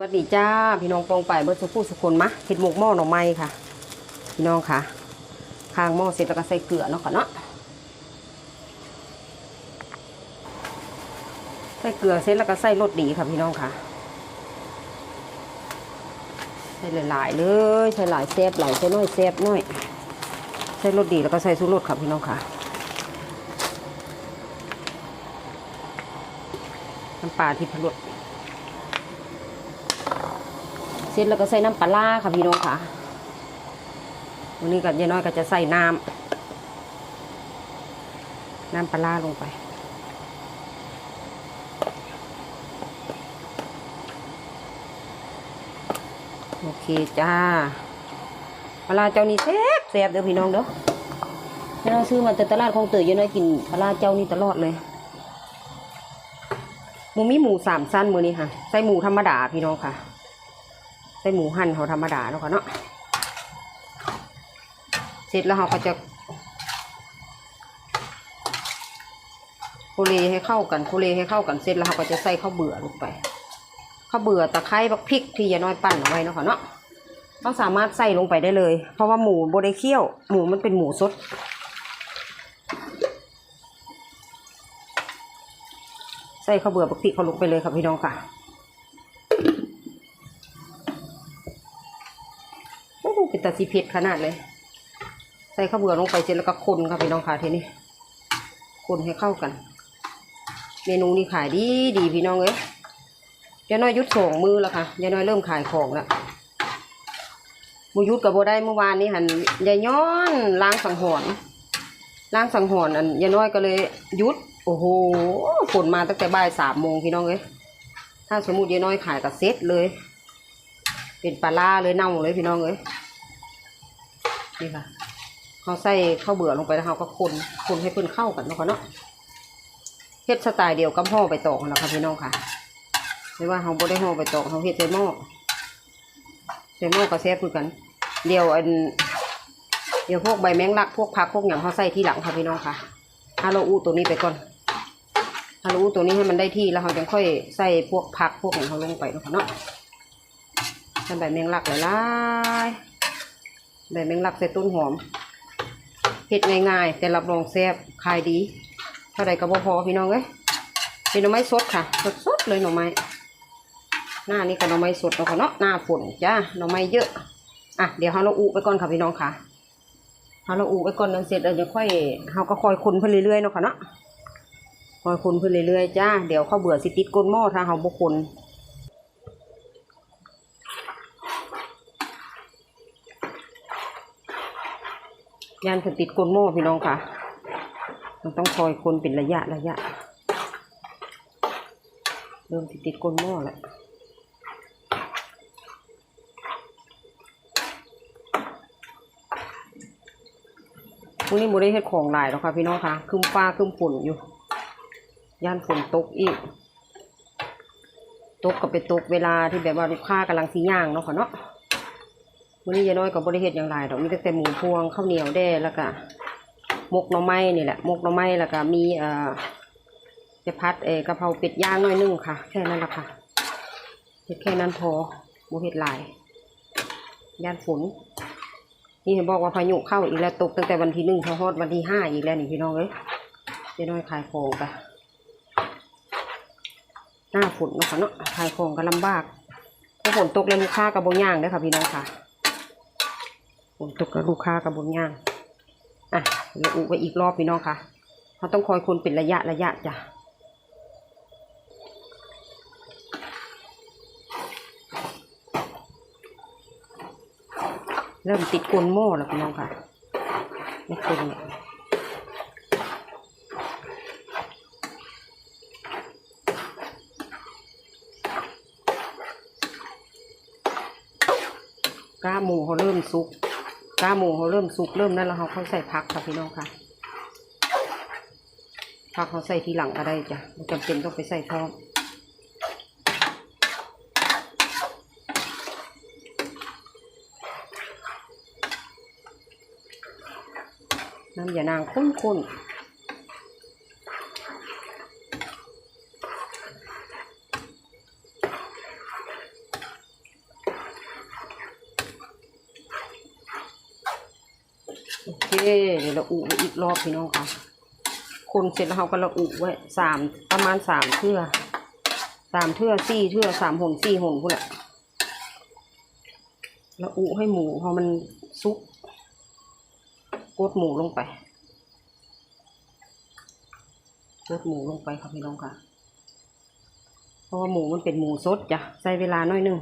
สวัสดีจ้าพี่น้องปองไปเบิร์สุผู้สุคนมะเห็ดหมกหม้อหน่อไม้ค่ะ พี่น้องค่ะข้างหม้อเสร็จแล้วก็ใส่เกลือเนาะค่ะเนาะใส่เกลือเสร็จแล้วก็ใส่รสดีค่ะพี่น้องค่ะใส่หลายๆเลยใส่หลายเซฟหลายใส่น้อยเซฟน้อยใส่รสดีแล้วก็ใส่สูรสค่ะพี่น้องค่ะน้ำปลาที่พรส เส ร็จแล้วก็ใส่น้ำปลาค่ะพี่น้องค่ะวันนี้กับยายน้อยก็จะใส่น้ำน้ำปลาลงไป โอเคจ้าปลาเจ้านี่แซ่บแซ่บเด้อพี่น้องเด้อยายน้อยซื้อมาแต่ตลาดของเตยยายน้อยกินปลาเจ้านี่ตลอดเลยหมูมีหมูสามสั้นมือนี้ค่ะ ใส่หมูธรรมดาพี่น้องค่ะ ใส่หมูหั่นเขาธรรมดาเนาะค่ะเนาะเสร็จแล้วเราก็จะโคเลให้เข้ากันโคเลให้เข้ากันเสร็จแล้วเราก็จะใส่ข้าวเบื่อลงไปข้าวเบื่อตะไคร้บักพริกที่ยาน้อยปั้นเอาไว้เนาะค่ะเนาะต้องสามารถใส่ลงไปได้เลย เพราะว่าหมูโบได้เคี่ยว หมูมันเป็นหมูสดใส่ข้าวเบื่อบักพริกเขาลงไปเลยค่ะพี่น้องค่ะ โอ้โห เป็นตาสีเผ็ดขนาดเลย ใส่ข้าวเบื่อลงไปเสร็จแล้วก็คนค่ะพี่น้องค่ะทีนี้ คนให้เข้ากัน เมนูนี้ขายดีดีพี่น้องเอ้ยยายน้อยยุดส่งมือแล้วค่ะยายน้อยเริ่มขายของแล้วมูยุดกับโบได้เมื่อวานนี้หันยายย้อนล้างสังหรณ์ล้างสังหรณ์อันยายน้อยก็เลยยุด โอ้โหฝนมาตั้งแต่บ่ายสามโมงพี่น้องเอ้ยถ้าสมมติยายน้อยขายกับเซ็ตเลย เป็นปลาล่าเลยเน่าเลยพี่น้องเอ้ย นี่ค่ะเขาใส่ข้าวเบื่อลงไปแล้วเขาก็คนคนให้เพิ่นเข้ากันเนาะค่ะเนาะเฮ็ดสไตล์เดียวกับห่อใบตองนะค่ะพี่น้องค่ะไม่ว่าเขาบ่ได้ห่อใบตองเขาเฮ็ดใส่หม้อใส่หม้อกระแซบคือกัน เดียวอันเดี๋ยวพวกใบแมงลักพวกผักพวกอย่างเขาใส่ที่หลังค่ะพี่น้องค่ะฮาโลอูตัวนี้ไปก่อนฮาโลอูตัวนี้ให้มันได้ที่แล้วเขาจะค่อยใส่พวกผักพวกอย่างเขาลงไปนะคะเนาะทำใบแมงลักหลายๆ ใบแมงลักใส่ต้นหอมเห็ดง่ายๆ แต่รับรองแซ่บขายดี เท่าไรก็บพอพี่น้องเอ้ยเป็นหน่อไม้สดค่ะ สดๆเลยหน่อไม้หน้านี่ก็หน่อไม้สดเนาะค่ะเนาะหน้าฝนจ้าหน่อไม้เยอะอะเดี๋ยวเอาเราอุไปก่อนค่ะพี่น้องค่ะเอาเราอุไปก่อนนั้นเสร็จเราจะค่อยเราก็คอยคนเพิ่นเรื่อยๆเนาะค่ะเนาะคอยคนเพิ่นเรื่อยๆจ้าเดี๋ยวเขาวเบื่อสิติดก้นหม้อถ้าเขาบุคน ยานถึงติดก้นหม้อพี่น้องค่ะ มันต้องคอยคนเป็นระยะระยะ เริ่มติดติดก้นหม้อแล้วพรุ่งนี้โมได้เฮ็ดของหลายแล้วค่ะพี่น้องค่ะคึมฟ้าคึมฝนอยู่ ย่านฝนตกอีก ตกก็ไปตกเวลาที่แบบว่าลูกค้ากำลังสีย่างเนาะค่ะเนาะ วันนี้ยายน้อยกับบริเฮ็ดอย่างไรดอกมีแต่หมูพวงข้าวเหนียวแด้แล้วก็มกหน่อไม้นี่แหละมกหน่อไม้แล้วก็มีเอ่อจะพัดเออกะเพราเป็ดย่างน้อยนึ่งค่ะ แค่นั้นแหละค่ะเฮ็ดแค่นั้นพอโมเฮ็ดลายย่านฝนนี่เห็นบอกว่าพายุเข้าอีกแล้วตกตั้งแต่วันที่หนึ่งพอฮอดวันที่ห้าอีกแล้วนี่พี่น้องเอ้ยยายน้อยขายของกันหน้าฝนเนาะค่ะเนาะขายของก็ลำบากพอฝนตกแล้วลูกค้ากับบงย่างเด้อค่ะพี่น้องค่ะ ผมตกกับลูกค้ากับบนย่างอะเราอุไว้อีกรอบพี่น้องค่ะเขาต้องคอยคนเป็นระยะระยะจ้ะเริ่มติดกลนหม้อแล้วพี่น้องค่ะไม่กลนเนี่ยกล้าหมูเขาเริ่มสุก กล้าหมูเขาเริ่มสุกเริ่มนั่นแล้วเขาเข้าใส่ผักค่ะพี่น้องค่ะผักเขาใส่ทีหลังก็ได้จ้ะไม่จำเป็นต้องไปใส่พร้อมน้ำยานางข้นๆคเดี๋ยวเรา อุอีกรอบพี่น้องค่ะ คนเสร็จแล้วเราก็ระอุไว้สามประมาณสามเทื่อสามเทื่อสี่เทื่อสามหนสี่หนพุ่นแหละระอุให้หมูพอมันซุกกดหมูลงไปกดหมูลงไปค่ะพี่น้องค่ะ เพราะว่าหมูมันเป็นหมูสดจ้ะใช้เวลาน้อยหนึง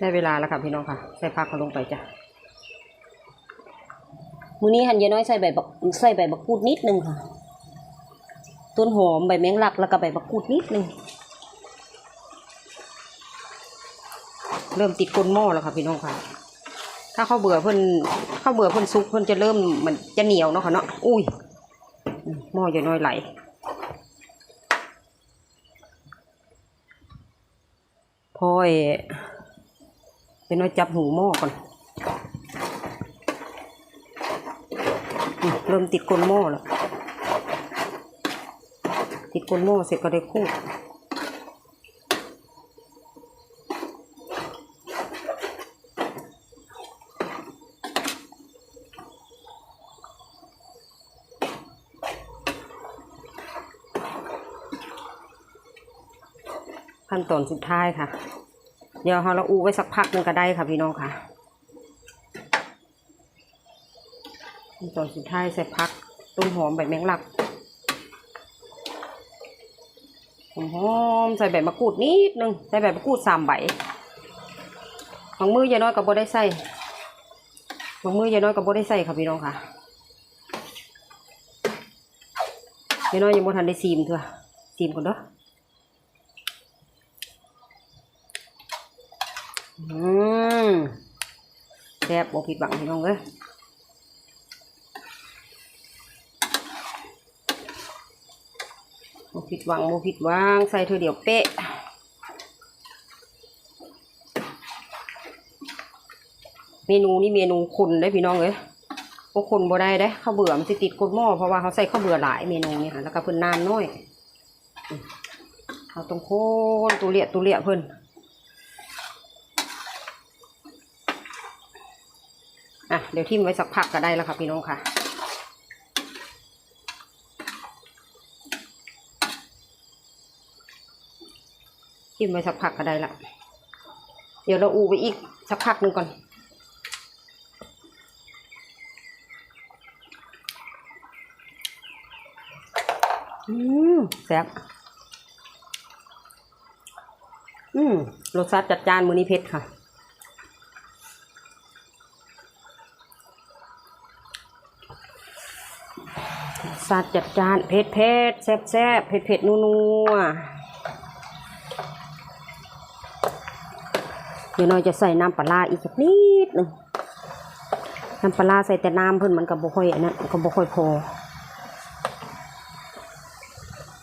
ได้เวลาแล้วค่ะพี่น้องค่ะ ใส่ผักเขาลงไปจ้ะมื้อนี้หันยายน้อยใส่ใบบักใส่ใบบักกูดนิดนึงค่ะ ต้นหอมใบแมงลักแล้วก็ใบบักกูดนิดนึง เริ่มติดก้นหม้อแล้วค่ะพี่น้องค่ะ ถ้าข้าวเบื่อเพิ่นข้าวเบื่อเพิ่นซุกเพิ่นจะเริ่มมันจะเหนียวเนาะค่ะเนาะ อุ้ยหม้ออย่าน้อยไหลพอไอ้ เป็นน้อยจับหูหม้อก่อนเริ่มติดก้นหม้อแล้ว ติดก้นหม้อเสร็จก็ได้คู่ขั้นตอนสุดท้ายค่ะ ดี๋ยวเราอูไว้สักพักหนึงก็ได้ค่ะพี่น้องค่ะตอนสุดท้ายใส่พักต้นหอมใบแมงลักหอมใส่ใบมะกรูดนิดนึงใส่ใบมะกรูดสามใบบางมือยายน้อยก็บ่ได้ใส่บางมือยายน้อยก็บ่ได้ใส่ค่ะพี่น้องค่ะยายน้อยยังบ่ทันได้ซีมเถอะซีมก่อนเด้อ อืมแซ่บบ่ผิดหวังพี่น้องเอ้ยบ่ผิดหวังบ่ผิดหวังใส่เธอเดียวเป๊ะเมนูนี้เมนูคนได้พี่น้องเอ้ยพวกคนบ่ได้ได้ข้าวเบื่อมันติดกดหม้อเพราะว่าเขาใส่ข้าวเบื่อหลายเมนูนี่ค่ะแล้วก็เพิ่นนานน้อยเอาตรงโคนตุเลียตุเลียเพิ่น อะเดี๋ยวทิมไว้สักพักก็ได้แล้วค่ะพี่น้องค่ะทิมไว้สักพักก็ได้ละเดี๋ยวเราอูไปอีกสักพักหนึ่งก่อนอืมแซ่บอืมรสชาติจัดจ้านมือนี้เผ็ดค่ะ สัดจัดจานเผ็ดเผ็ดแซ่บแซ่บเผ็ดเผ็ดนัวนัวเดี๋ยวน้อยจะใส่น้ำปลาอีกนิดหนึงน้ำปลาใส่แต่น้ำเพื่อนมันกับ่ค่อยอันนั้นก็บ่ค่อยพอ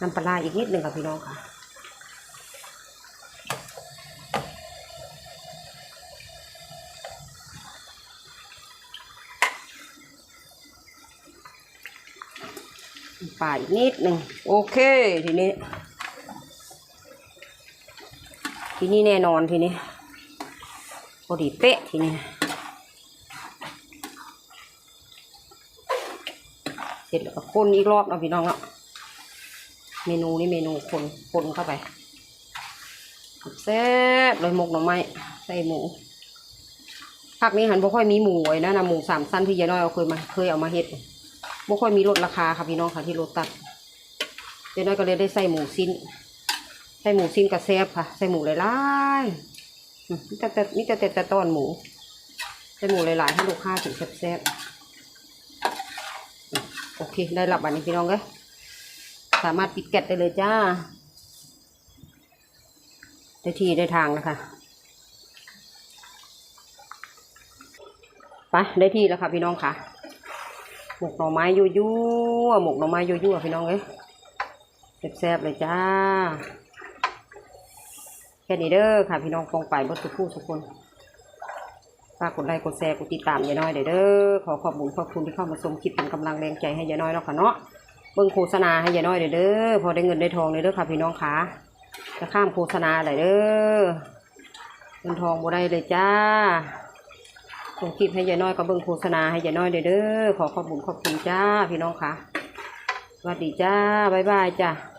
น้ำปลาร้าอีกนิดหนึ่งค่ะพี่น้องค่ะ ป่าอีกนิดหนึ่งโอเคทีนี้ ทีนี้แน่นอนทีนี้พอดีเป๊ะทีนี้เสร็จแล้วก็คนอีกรอบเนาะพี่น้องเนาะเมนูนี้เมนูคนคนเข้าไปแซ่บเลยหมกหน่อไม้ใส่หมูภาคนี้หันบ่ค่อยมีหมูไว้นะนะหมูสามสั้นที่ยายน้อยเอาเคยมาเคยเอามาเฮ็ด บ่ค่อยมีลดราคาค่ะพี่น้องค่ะที่โลตัสเดี๋ยวน้อยก็เลยได้ใส่หมูสิ้น ใส่หมูสิ้นกับแซบค่ะ ใส่หมูหลายๆนี่แต่แต่นี่แต่แต่แต่ต้อนหมู ใส่หมูหลายๆให้ลูกค้าถึงแซ่บๆโอเค ได้รับอันนี้พี่น้องเอ้ยสามารถปิดแก๊สได้เลยจ้า ได้ที่ได้ทางแล้วค่ะไปได้ที่แล้วค่ะพี่น้องค่ะ หมกหน่อไม้ยั่วยั่วหมกหน่อไม้ยั่วยั่วพี่น้องเอ้ยแซ่บๆเลยจ้า แค่นี้เด้อค่ะพี่น้องฟองไปบดทุกผู้ทุกคนฝากกดไลค์กดแชร์กดติดตามยายน้อยเด้อขอขอบคุณขอบคุณที่เข้ามาชมคลิปเป็นกำลังแรงใจให้ยายน้อยเนาะค่ะเนาะเบิ่งโฆษณาให้ยายน้อยเด้อพอได้เงินได้ทองเลยเด้อค่ะพี่น้องค่ะจะข้ามโฆษณาอะไรเด้อเงินทองบ่ได้เลยจ้า ส่งคลิปให้ยายน้อยก็เบิ่งโฆษณาให้ยายน้อยเด้อขอขอบคุณขอบคุณจ้าพี่น้องค่ะสวัสดีจ้าบ๊ายบายจ้า